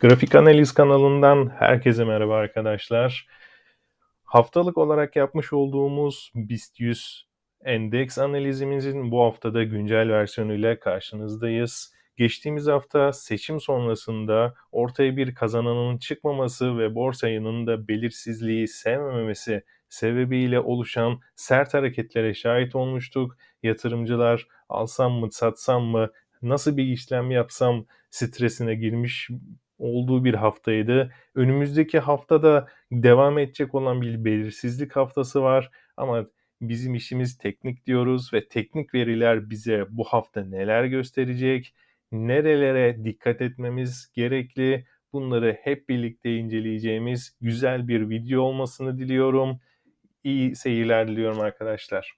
Grafik Analiz kanalından herkese merhaba arkadaşlar. Haftalık olarak yapmış olduğumuz BIST 100 endeks analizimizin bu haftada güncel versiyonuyla karşınızdayız. Geçtiğimiz hafta seçim sonrasında ortaya bir kazananın çıkmaması ve borsanın da belirsizliği sevmemesi sebebiyle oluşan sert hareketlere şahit olmuştuk. Yatırımcılar alsam mı satsam mı nasıl bir işlem yapsam stresine girmiş olduğu bir haftaydı. Önümüzdeki haftada devam edecek olan bir belirsizlik haftası var ama bizim işimiz teknik diyoruz ve teknik veriler bize bu hafta neler gösterecek, nerelere dikkat etmemiz gerekli bunları hep birlikte inceleyeceğimiz güzel bir video olmasını diliyorum. İyi seyirler diliyorum arkadaşlar.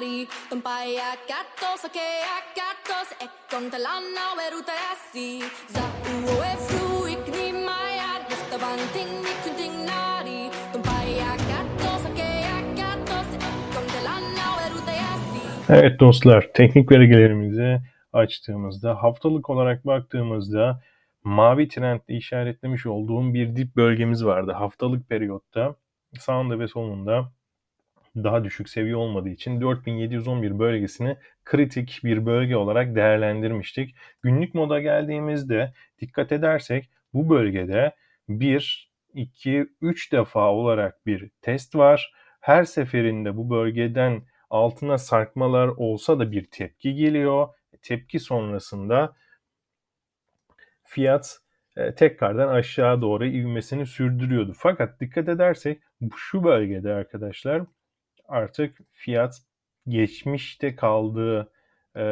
Ni ting nikun ting nari Tumpaya kato sake akato se ekon talana weruta yasi Za uwe fruik ni maya nifta bang ting nikun ting nari Tumpaya kato sake akato se ekon talana weruta yasi Evet dostlar, teknik vergilerimizi açtığımızda, haftalık olarak baktığımızda mavi trendle işaretlemiş olduğum bir dip bölgemiz vardı. Haftalık periyotta sağında ve solunda daha düşük seviye olmadığı için 4711 bölgesini kritik bir bölge olarak değerlendirmiştik. Günlük moda geldiğimizde dikkat edersek bu bölgede 1, 2, 3 defa olarak bir test var. Her seferinde bu bölgeden altına sarkmalar olsa da bir tepki geliyor. Tepki sonrasında fiyat e, tekrardan aşağı doğru ivmesini sürdürüyordu. Fakat dikkat edersek şu bölgede arkadaşlar artık fiyat geçmişte kaldığı e,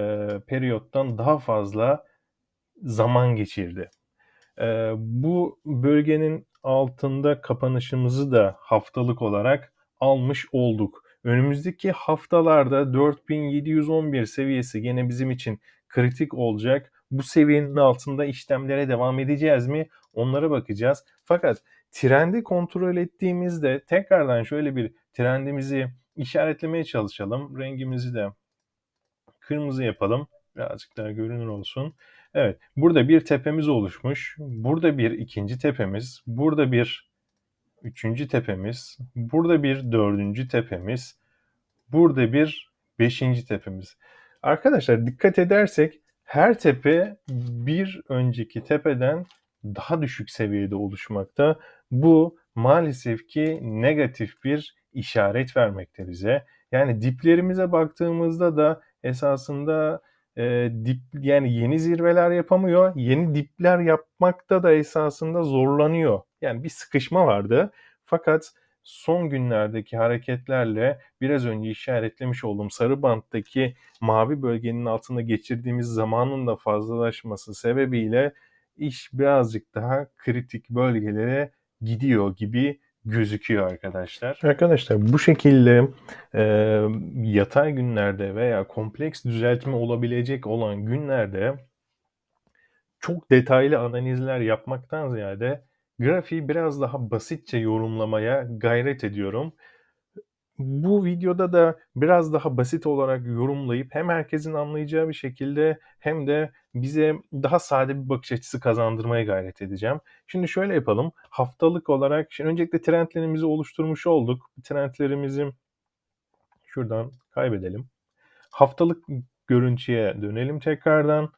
periyottan daha fazla zaman geçirdi. E, bu bölgenin altında kapanışımızı da haftalık olarak almış olduk. Önümüzdeki haftalarda 4711 seviyesi gene bizim için kritik olacak. Bu seviyenin altında işlemlere devam edeceğiz mi? Onlara bakacağız. Fakat trendi kontrol ettiğimizde tekrardan şöyle bir trendimizi işaretlemeye çalışalım. Rengimizi de kırmızı yapalım. Birazcık daha görünür olsun. Evet, burada bir tepemiz oluşmuş. Burada bir ikinci tepemiz. Burada bir üçüncü tepemiz. Burada bir dördüncü tepemiz. Burada bir beşinci tepemiz. Arkadaşlar dikkat edersek her tepe bir önceki tepeden daha düşük seviyede oluşmakta. Bu maalesef ki negatif bir işaret vermekte bize. Yani diplerimize baktığımızda da esasında e, dip yani yeni zirveler yapamıyor. Yeni dipler yapmakta da esasında zorlanıyor. Yani bir sıkışma vardı. Fakat son günlerdeki hareketlerle biraz önce işaretlemiş olduğum sarı banttaki mavi bölgenin altında geçirdiğimiz zamanın da fazlalaşması sebebiyle iş birazcık daha kritik bölgelere gidiyor gibi gözüküyor arkadaşlar. Arkadaşlar bu şekilde e, yatay günlerde veya kompleks düzeltme olabilecek olan günlerde çok detaylı analizler yapmaktan ziyade grafiği biraz daha basitçe yorumlamaya gayret ediyorum. Bu videoda da biraz daha basit olarak yorumlayıp hem herkesin anlayacağı bir şekilde hem de bize daha sade bir bakış açısı kazandırmaya gayret edeceğim. Şimdi şöyle yapalım. Haftalık olarak şimdi öncelikle trendlerimizi oluşturmuş olduk. Trendlerimizi şuradan kaybedelim. Haftalık görüntüye dönelim tekrardan.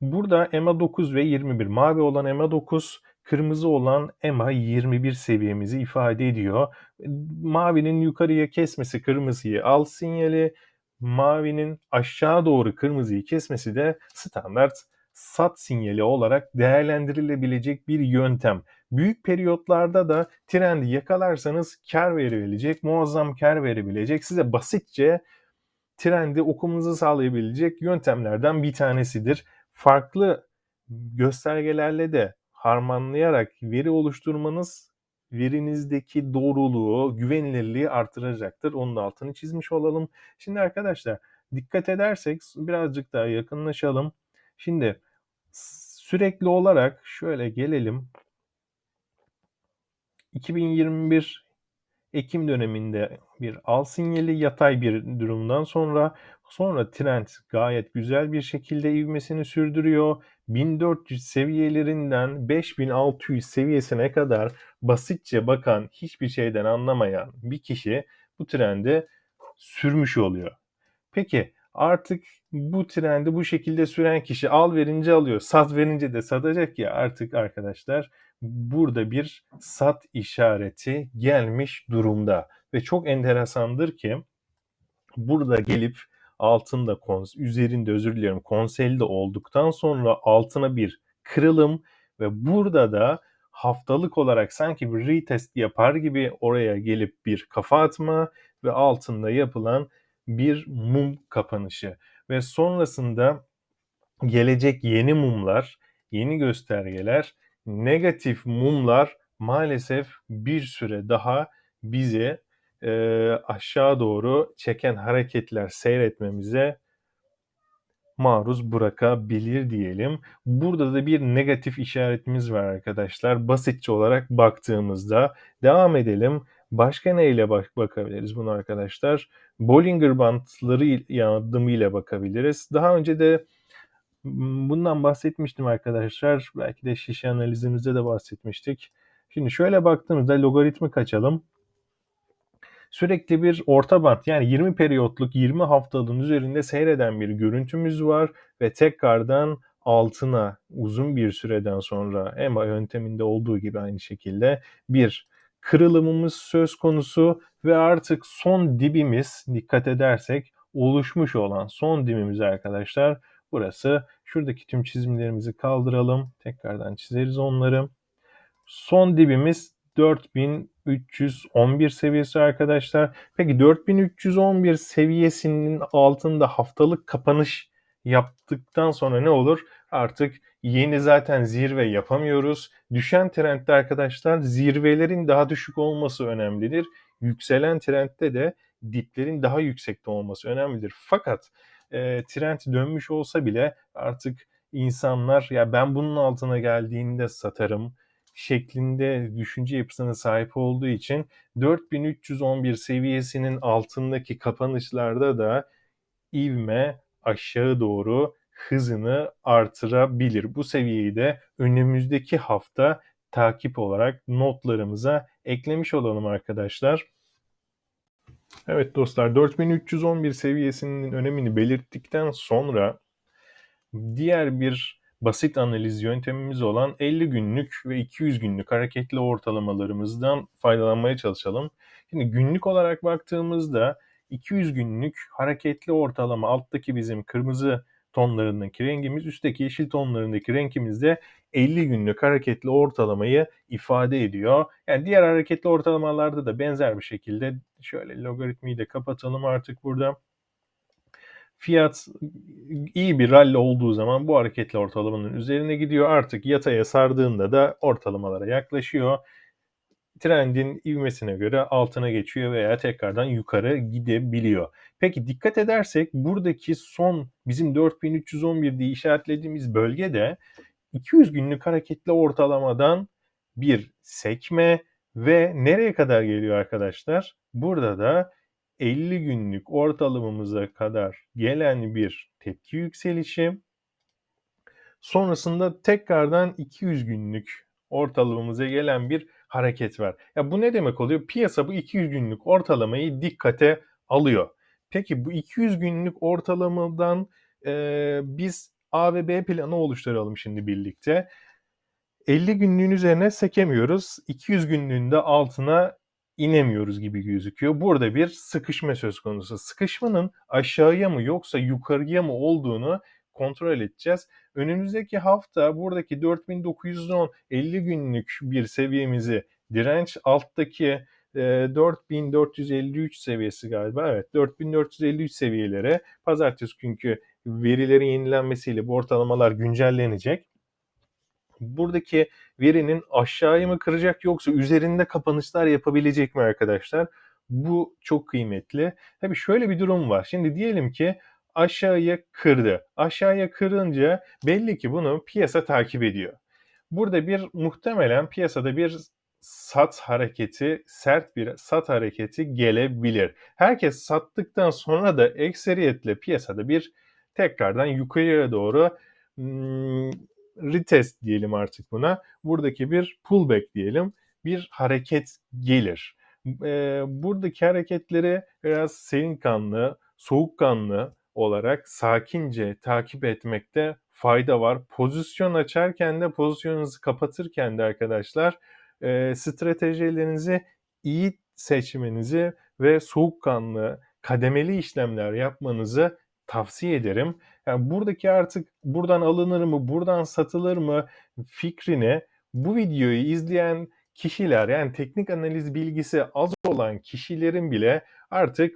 Burada EMA 9 ve 21 mavi olan EMA 9 Kırmızı olan EMA 21 seviyemizi ifade ediyor. Mavinin yukarıya kesmesi kırmızıyı al sinyali, mavinin aşağı doğru kırmızıyı kesmesi de standart sat sinyali olarak değerlendirilebilecek bir yöntem. Büyük periyotlarda da trendi yakalarsanız kar verebilecek, muazzam kar verebilecek, size basitçe trendi okumanızı sağlayabilecek yöntemlerden bir tanesidir. Farklı göstergelerle de harmanlayarak veri oluşturmanız verinizdeki doğruluğu, güvenilirliği artıracaktır. Onun da altını çizmiş olalım. Şimdi arkadaşlar dikkat edersek birazcık daha yakınlaşalım. Şimdi sürekli olarak şöyle gelelim. 2021 Ekim döneminde bir al sinyali yatay bir durumdan sonra Sonra trend gayet güzel bir şekilde ivmesini sürdürüyor. 1400 seviyelerinden 5600 seviyesine kadar basitçe bakan, hiçbir şeyden anlamayan bir kişi bu trendi sürmüş oluyor. Peki artık bu trendi bu şekilde süren kişi al verince alıyor, sat verince de satacak ya artık arkadaşlar burada bir sat işareti gelmiş durumda ve çok enteresandır ki burada gelip altında üzerinde özür diliyorum konselde olduktan sonra altına bir kırılım ve burada da haftalık olarak sanki bir retest yapar gibi oraya gelip bir kafa atma ve altında yapılan bir mum kapanışı. Ve sonrasında gelecek yeni mumlar, yeni göstergeler, negatif mumlar maalesef bir süre daha bizi e, aşağı doğru çeken hareketler seyretmemize maruz bırakabilir diyelim. Burada da bir negatif işaretimiz var arkadaşlar. Basitçe olarak baktığımızda devam edelim. Başka neyle bak bakabiliriz bunu arkadaşlar? Bollinger bantları yardımıyla bakabiliriz. Daha önce de bundan bahsetmiştim arkadaşlar. Belki de şişe analizimizde de bahsetmiştik. Şimdi şöyle baktığımızda logaritmik açalım sürekli bir orta bant yani 20 periyotluk 20 haftalığın üzerinde seyreden bir görüntümüz var ve tekrardan altına uzun bir süreden sonra EMA yönteminde olduğu gibi aynı şekilde bir kırılımımız söz konusu ve artık son dibimiz dikkat edersek oluşmuş olan son dibimiz arkadaşlar burası. Şuradaki tüm çizimlerimizi kaldıralım. Tekrardan çizeriz onları. Son dibimiz 4311 seviyesi arkadaşlar. Peki 4311 seviyesinin altında haftalık kapanış yaptıktan sonra ne olur? Artık yeni zaten zirve yapamıyoruz. Düşen trendde arkadaşlar zirvelerin daha düşük olması önemlidir. Yükselen trendde de diplerin daha yüksekte olması önemlidir. Fakat e, trend dönmüş olsa bile artık insanlar ya ben bunun altına geldiğinde satarım şeklinde düşünce yapısına sahip olduğu için 4311 seviyesinin altındaki kapanışlarda da ivme aşağı doğru hızını artırabilir. Bu seviyeyi de önümüzdeki hafta takip olarak notlarımıza eklemiş olalım arkadaşlar. Evet dostlar 4311 seviyesinin önemini belirttikten sonra diğer bir basit analiz yöntemimiz olan 50 günlük ve 200 günlük hareketli ortalamalarımızdan faydalanmaya çalışalım. Şimdi günlük olarak baktığımızda 200 günlük hareketli ortalama alttaki bizim kırmızı tonlarındaki rengimiz, üstteki yeşil tonlarındaki rengimiz de 50 günlük hareketli ortalamayı ifade ediyor. Yani diğer hareketli ortalamalarda da benzer bir şekilde şöyle logaritmayı da kapatalım artık burada fiyat iyi bir rally olduğu zaman bu hareketli ortalamanın üzerine gidiyor. Artık yataya sardığında da ortalamalara yaklaşıyor. Trendin ivmesine göre altına geçiyor veya tekrardan yukarı gidebiliyor. Peki dikkat edersek buradaki son bizim 4311 diye işaretlediğimiz bölgede 200 günlük hareketli ortalamadan bir sekme ve nereye kadar geliyor arkadaşlar? Burada da 50 günlük ortalamamıza kadar gelen bir tepki yükselişi sonrasında tekrardan 200 günlük ortalamamıza gelen bir hareket var. Ya bu ne demek oluyor? Piyasa bu 200 günlük ortalamayı dikkate alıyor. Peki bu 200 günlük ortalamadan e, biz A ve B planı oluşturalım şimdi birlikte. 50 günlüğün üzerine sekemiyoruz. 200 günlüğünde altına inemiyoruz gibi gözüküyor. Burada bir sıkışma söz konusu. Sıkışmanın aşağıya mı yoksa yukarıya mı olduğunu kontrol edeceğiz. Önümüzdeki hafta buradaki 4910 50 günlük bir seviyemizi direnç alttaki e, 4453 seviyesi galiba. Evet 4453 seviyelere pazartesi günkü verilerin yenilenmesiyle bu ortalamalar güncellenecek buradaki verinin aşağıya mı kıracak yoksa üzerinde kapanışlar yapabilecek mi arkadaşlar? Bu çok kıymetli. Tabii şöyle bir durum var. Şimdi diyelim ki aşağıya kırdı. Aşağıya kırınca belli ki bunu piyasa takip ediyor. Burada bir muhtemelen piyasada bir sat hareketi, sert bir sat hareketi gelebilir. Herkes sattıktan sonra da ekseriyetle piyasada bir tekrardan yukarıya doğru hmm, retest diyelim artık buna. Buradaki bir pullback diyelim. Bir hareket gelir. Eee, buradaki hareketleri biraz serin kanlı, soğukkanlı olarak sakince takip etmekte fayda var. Pozisyon açarken de pozisyonunuzu kapatırken de arkadaşlar eee, stratejilerinizi iyi seçmenizi ve soğukkanlı, kademeli işlemler yapmanızı tavsiye ederim. Yani buradaki artık buradan alınır mı, buradan satılır mı fikrini bu videoyu izleyen kişiler yani teknik analiz bilgisi az olan kişilerin bile artık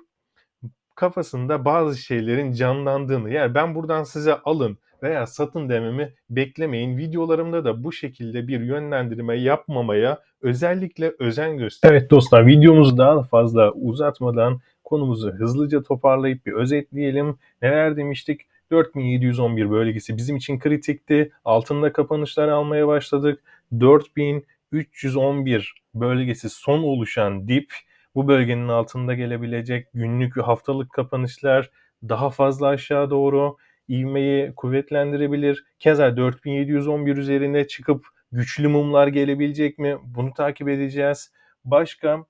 kafasında bazı şeylerin canlandığını yani ben buradan size alın veya satın dememi beklemeyin. Videolarımda da bu şekilde bir yönlendirme yapmamaya özellikle özen göster. Evet dostlar videomuzu daha fazla uzatmadan konumuzu hızlıca toparlayıp bir özetleyelim. Neler demiştik? 4711 bölgesi bizim için kritikti. Altında kapanışlar almaya başladık. 4311 bölgesi son oluşan dip bu bölgenin altında gelebilecek günlük ve haftalık kapanışlar daha fazla aşağı doğru ivmeyi kuvvetlendirebilir. Keza 4711 üzerine çıkıp güçlü mumlar gelebilecek mi? Bunu takip edeceğiz. Başka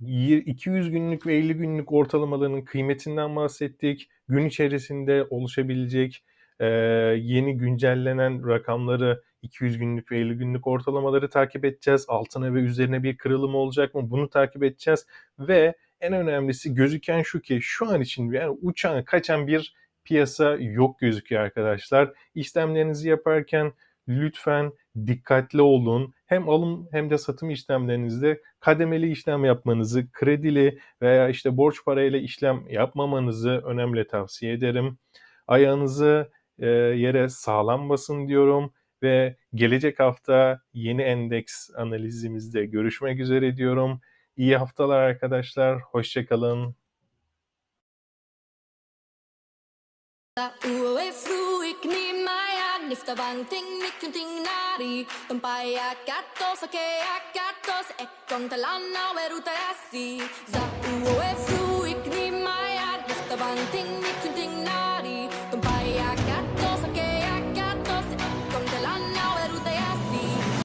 200 günlük ve 50 günlük ortalamaların kıymetinden bahsettik. Gün içerisinde oluşabilecek e, yeni güncellenen rakamları 200 günlük ve 50 günlük ortalamaları takip edeceğiz. Altına ve üzerine bir kırılım olacak mı? Bunu takip edeceğiz. Ve en önemlisi gözüken şu ki şu an için yani uçan kaçan bir piyasa yok gözüküyor arkadaşlar. İşlemlerinizi yaparken lütfen dikkatli olun. Hem alım hem de satım işlemlerinizde kademeli işlem yapmanızı, kredili veya işte borç parayla işlem yapmamanızı önemli tavsiye ederim. Ayağınızı e, yere sağlam basın diyorum ve gelecek hafta yeni endeks analizimizde görüşmek üzere diyorum. İyi haftalar arkadaşlar. Hoşçakalın. Uoe fruik ni maia nifta vanting nikun ting nari Tumpaia katos akea katos talana kontalana werutarasi Za uoe fruik ni maia nifta vanting nikun ting